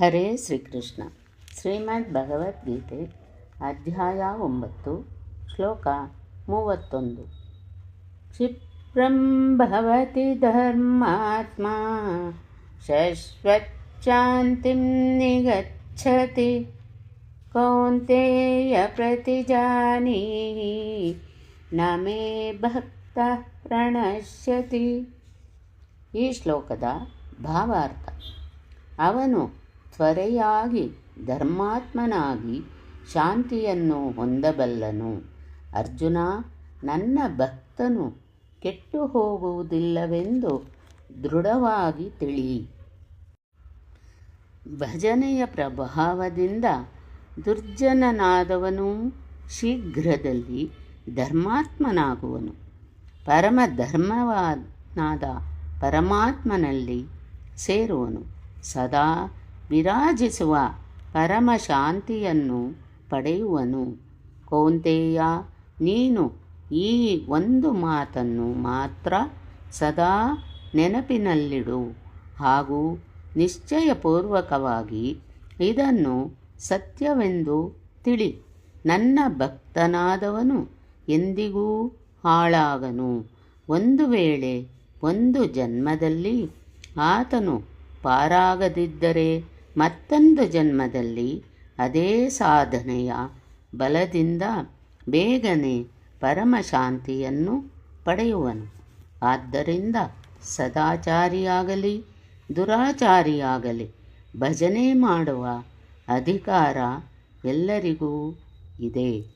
ಹರೇ ಶ್ರೀಕೃಷ್ಣ. ಶ್ರೀಮದ್ ಭಗವದ್ಗೀತೆ, ಅಧ್ಯಾಯ ಒಂಬತ್ತು, ಶ್ಲೋಕ ಮೂವತ್ತೊಂದು. ಕ್ಷಿಪ್ರಂ ಭವತಿ ಧರ್ಮಾತ್ಮ ಶಶ್ವಚ್ಚಾಂತಿಂ ನಿಗಚ್ಚತಿ ಕೌಂತೆಯ ಪ್ರತಿಜಾನೀ, ನ ಮೇ ಭಕ್ತ ಪ್ರಣಶ್ಯತಿ. ಈ ಶ್ಲೋಕದ ಭಾವಾರ್ಥ, ಅವನು ತ್ವರೆಯಾಗಿ ಧರ್ಮಾತ್ಮನಾಗಿ ಶಾಂತಿಯನ್ನು ಹೊಂದಬಲ್ಲನು. ಅರ್ಜುನ, ನನ್ನ ಭಕ್ತನು ಕೆಟ್ಟು ಹೋಗುವುದಿಲ್ಲವೆಂದು ದೃಢವಾಗಿ ತಿಳಿ. ಭಜನೆಯ ಪ್ರಭಾವದಿಂದ ದುರ್ಜನನಾದವನು ಶೀಘ್ರದಲ್ಲಿ ಧರ್ಮಾತ್ಮನಾಗುವನು. ಪರಮ ಧರ್ಮವಾದ ಪರಮಾತ್ಮನಲ್ಲಿ ಸೇರುವನು. ಸದಾ ವಿರಾಜಿಸುವ ಪರಮ ಶಾಂತಿಯನ್ನು ಪಡೆಯುವನು. ಕೌಂತೆಯ, ನೀನು ಈ ಒಂದು ಮಾತನ್ನು ಮಾತ್ರ ಸದಾ ನೆನಪಿನಲ್ಲಿಡು ಹಾಗೂ ನಿಶ್ಚಯಪೂರ್ವಕವಾಗಿ ಇದನ್ನು ಸತ್ಯವೆಂದು ತಿಳಿ. ನನ್ನ ಭಕ್ತನಾದವನು ಎಂದಿಗೂ ಹಾಳಾಗನು. ಒಂದು ವೇಳೆ ಒಂದು ಜನ್ಮದಲ್ಲಿ ಆತನು ಪಾರಾಗದಿದ್ದರೆ ಮತ್ತೊಂದು ಜನ್ಮದಲ್ಲಿ ಅದೇ ಸಾಧನೆಯ ಬಲದಿಂದ ಬೇಗನೆ ಪರಮಶಾಂತಿಯನ್ನು ಪಡೆಯುವನು. ಆದ್ದರಿಂದ ಸದಾಚಾರಿಯಾಗಲಿ, ದುರಾಚಾರಿಯಾಗಲಿ, ಭಜನೆ ಮಾಡುವ ಅಧಿಕಾರ ಎಲ್ಲರಿಗೂ ಇದೆ.